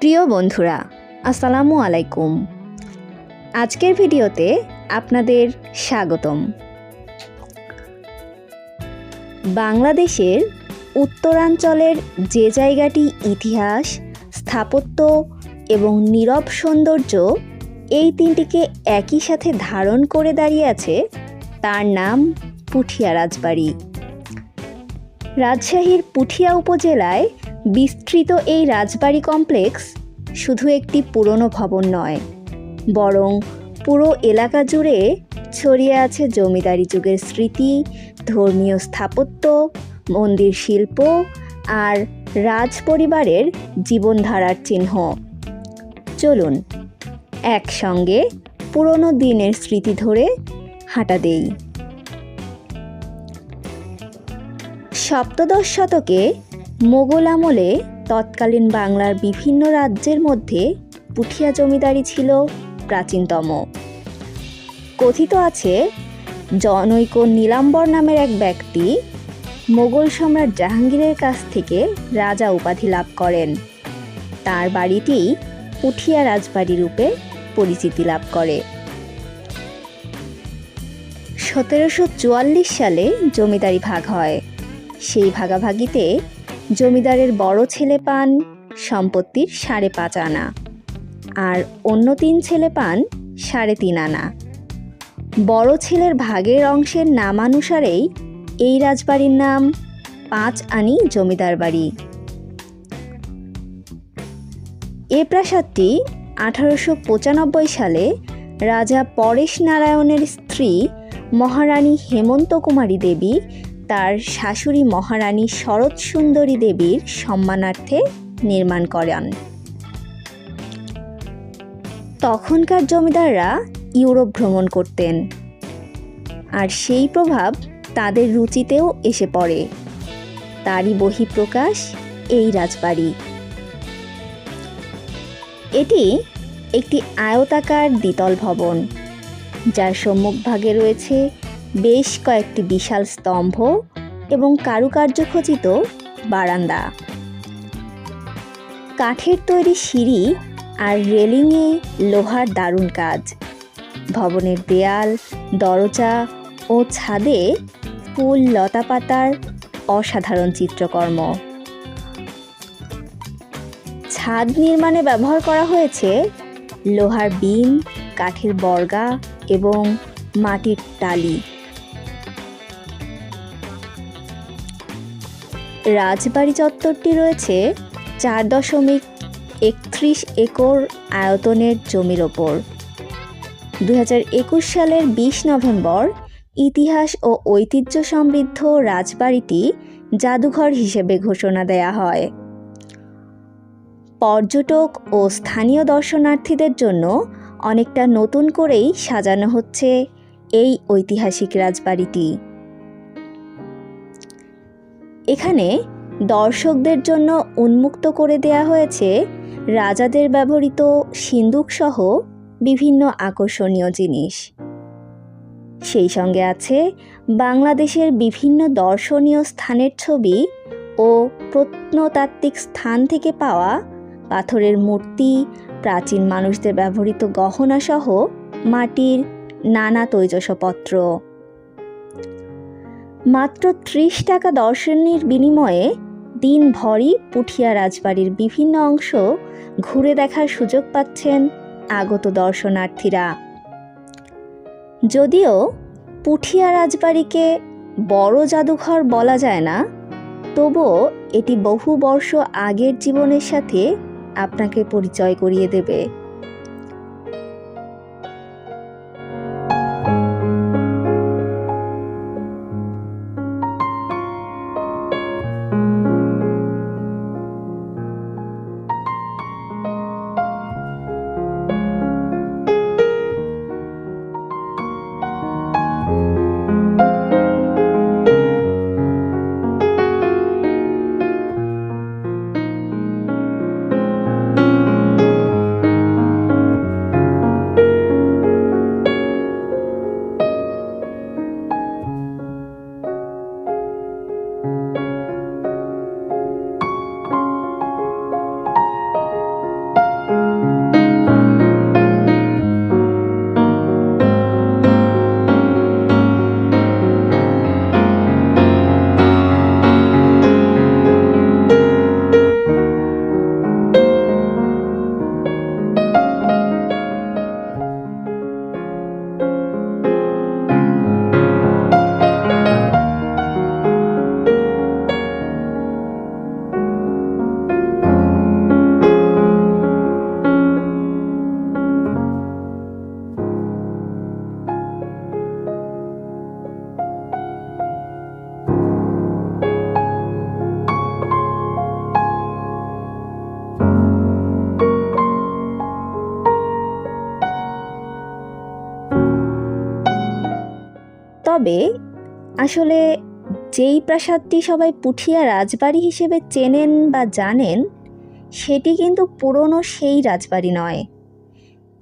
প্রিয় বন্ধুরা, আসসালামু আলাইকুম। আজকের ভিডিওতে আপনাদের স্বাগতম। বাংলাদেশের উত্তরাঞ্চলের যে জায়গাটি ইতিহাস, স্থাপত্য এবং নীরব সৌন্দর্য এই তিনটিকে একই সাথে ধারণ করে দাঁড়িয়ে আছে, তার নাম পুঠিয়া রাজবাড়ি। রাজশাহীর পুঠিয়া উপজেলায় বিস্তৃত এই রাজবাড়ি কমপ্লেক্স শুধু একটি পুরনো ভবন নয়, বরং পুরো এলাকা জুড়ে ছড়িয়ে আছে জমিদারি যুগের স্মৃতি, ধর্মীয় স্থাপত্য, মন্দির শিল্প আর রাজ পরিবারের জীবনধারার চিহ্ন। চলুন, একসঙ্গে পুরনো দিনের স্মৃতি ধরে হাঁটা দেই। সপ্তদশ শতকে মোগল আমলে তৎকালীন বাংলার বিভিন্ন রাজ্যের মধ্যে পুঠিয়া জমিদারি ছিল প্রাচীনতম। কথিত আছে, জনৈক নীলাম্বর নামের এক ব্যক্তি মোগল সম্রাট জাহাঙ্গীরের কাছ থেকে রাজা উপাধি লাভ করেন। তার বাড়িটি পুঠিয়া রাজবাড়ি রূপে পরিচিতি লাভ করে। সতেরোশো চুয়াল্লিশ সালে জমিদারি ভাগ হয়। সেই ভাগাভাগিতে জমিদারের বড় ছেলে পান, সম্পত্তির সাড়ে পাঁচ আনা। আর অন্য তিন ছেলে পান, সাড়ে তিন আনা। বড় ছেলের ভাগের অংশের নামানুসারেই এই রাজবাড়ির নাম পাঁচ আনি জমিদার বাড়ি। এ প্রাসাদটি আঠারোশো পঁচানব্বই সালে রাজা পরেশ নারায়ণের স্ত্রী মহারানী হেমন্ত কুমারী দেবী তার শাশুড়ি মহারানী শরৎ সুন্দরী দেবীর সম্মানার্থে নির্মাণ করেন। তখনকার জমিদাররা ইউরোপ ভ্রমণ করতেন। আর সেই প্রভাব তাদের রুচিতেও এসে পড়ে। তারই বহিঃপ্রকাশ এই রাজবাড়ি। এটি একটি আয়তাকার দ্বিতল ভবন, যার সম্মুখভাগে রয়েছে বেশ কয়েকটি বিশাল স্তম্ভ এবং কারুকার্য খচিত বারান্দা। কাঠের তৈরি সিঁড়ি আর রেলিংয়ে লোহার দারুণ কাজ। ভবনের দেয়াল, দরজা ও ছাদে ফুল লতাপাতার অসাধারণ চিত্রকর্ম। ছাদ নির্মাণে ব্যবহার করা হয়েছে লোহার বিম, কাঠের বর্গা এবং মাটির টালি। রাজবাড়ি চত্বরটি রয়েছে চার দশমিক একত্রিশ একর আয়তনের জমির ওপর। দু সালের বিশ নভেম্বর ইতিহাস ও ঐতিহ্য সমৃদ্ধ রাজবাড়িটি জাদুঘর হিসেবে ঘোষণা দেয়া হয়। পর্যটক ও স্থানীয় দর্শনার্থীদের জন্য অনেকটা নতুন করেই সাজানো হচ্ছে এই ঐতিহাসিক রাজবাড়িটি। এখানে দর্শকদের জন্য উন্মুক্ত করে দেয়া হয়েছে রাজাদের ব্যবহৃত সিন্দুকসহ বিভিন্ন আকর্ষণীয় জিনিস। সেই সঙ্গে আছে বাংলাদেশের বিভিন্ন দর্শনীয় স্থানের ছবি ও প্রত্নতাত্ত্বিক স্থান থেকে পাওয়া পাথরের মূর্তি, প্রাচীন মানুষদের ব্যবহৃত গহনাসহ মাটির নানা তৈজসপত্র। মাত্র ত্রিশ টাকা দর্শনীর বিনিময়ে দিনভরই পুঠিয়া রাজবাড়ির বিভিন্ন অংশ ঘুরে দেখার সুযোগ পাচ্ছেন আগত দর্শনার্থীরা। যদিও পুঠিয়া রাজবাড়িকে বড় জাদুঘর বলা যায় না, তবুও এটি বহু বর্ষ আগের জীবনের সাথে আপনাকে পরিচয় করিয়ে দেবে। তবে আসলে যেই প্রাসাদটি সবাই পুঠিয়া রাজবাড়ি হিসেবে চেনেন বা জানেন, সেটি কিন্তু পুরনো সেই রাজবাড়ি নয়।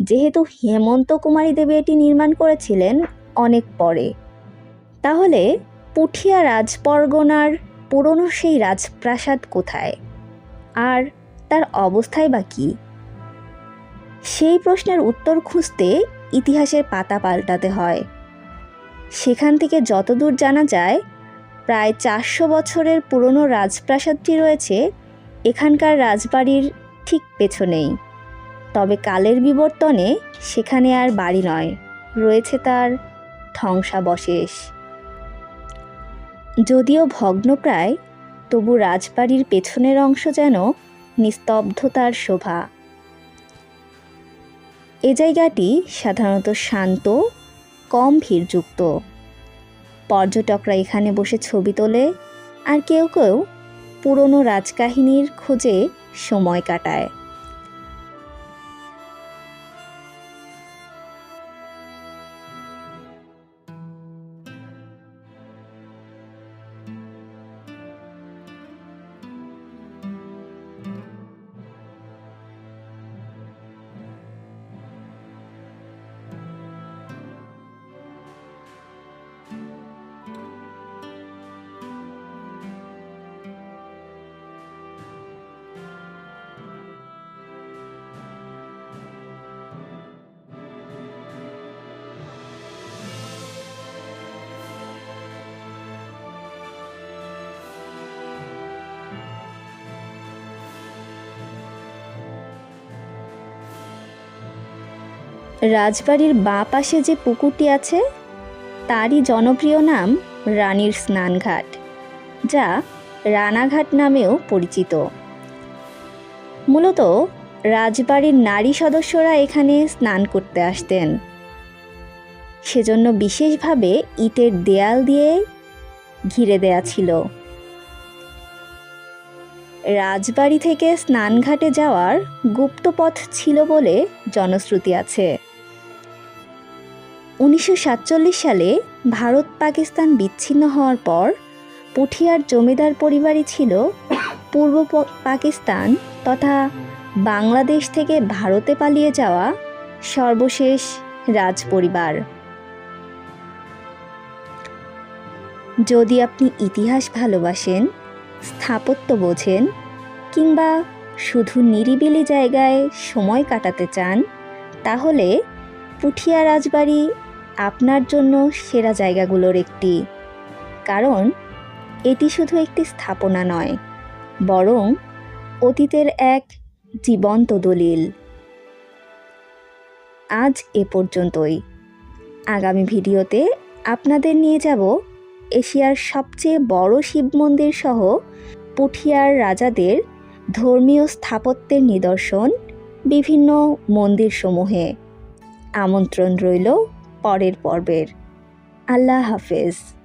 যেহেতু হেমন্ত কুমারী দেবী এটি নির্মাণ করেছিলেন অনেক পরে। তাহলে পুঠিয়া রাজপরগনার পুরনো সেই রাজপ্রাসাদ কোথায়? আর তার অবস্থায় বা কী? সেই প্রশ্নের উত্তর খুঁজতে ইতিহাসের পাতা পাল্টাতে হয়। সেখান থেকে যতদূর জানা যায়, প্রায় চারশো বছরের পুরনো রাজপ্রাসাদটি রয়েছে এখানকার রাজবাড়ির ঠিক পেছনেই। তবে কালের বিবর্তনে সেখানে আর বাড়ি নয়, রয়েছে তার ধ্বংসাবশেষ। যদিও ভগ্নপ্রায়, তবু রাজবাড়ির পেছনের অংশ যেন নিস্তব্ধতার শোভা। এ জায়গাটি সাধারণত শান্ত কম ভিড়যুক্ত। পর্যটকরা এখানে বসে ছবি তোলে আর কেউ কেউ পুরনো রাজকাহিনীর খোঁজে সময় কাটায়। রাজবাড়ির বাঁ পাশে যে পুকুরটি আছে, তারই জনপ্রিয় নাম রানীর স্নানঘাট, যা রানাঘাট নামেও পরিচিত। মূলত রাজবাড়ির নারী সদস্যরা এখানে স্নান করতে আসতেন। সেজন্য বিশেষভাবে ইটের দেয়াল দিয়ে ঘিরে দেয়া ছিল। রাজবাড়ি থেকে স্নানঘাটে যাওয়ার গুপ্তপথ ছিল বলে জনশ্রুতি আছে। উনিশশো সাতচল্লিশ সালে ভারত পাকিস্তান বিচ্ছিন্ন হওয়ার পর পুঠিয়ার জমিদার পরিবারই ছিল পূর্ব পাকিস্তান তথা বাংলাদেশ থেকে ভারতে পালিয়ে যাওয়া সর্বশেষ রাজ পরিবার যদি আপনি ইতিহাস ভালোবাসেন স্থাপত্য বোঝেন কিংবা শুধু নিরিবিলি জায়গায় সময় কাটাতে চান, তাহলে পুঠিয়া রাজবাড়ি আপনার জন্য সেরা জায়গাগুলোর একটি। কারণ এটি শুধু একটি স্থাপনা নয়, বরং অতীতের এক জীবন্ত দলিল। আজ এ পর্যন্তই। আগামী ভিডিওতে আপনাদের নিয়ে যাব এশিয়ার সবচেয়ে বড় শিব মন্দির সহ পুঠিয়ার রাজাদের ধর্মীয় স্থাপত্যের নিদর্শন বিভিন্ন মন্দিরসমূহে। আমন্ত্রণ রইল পরের পর্বের। আল্লাহ হাফেজ।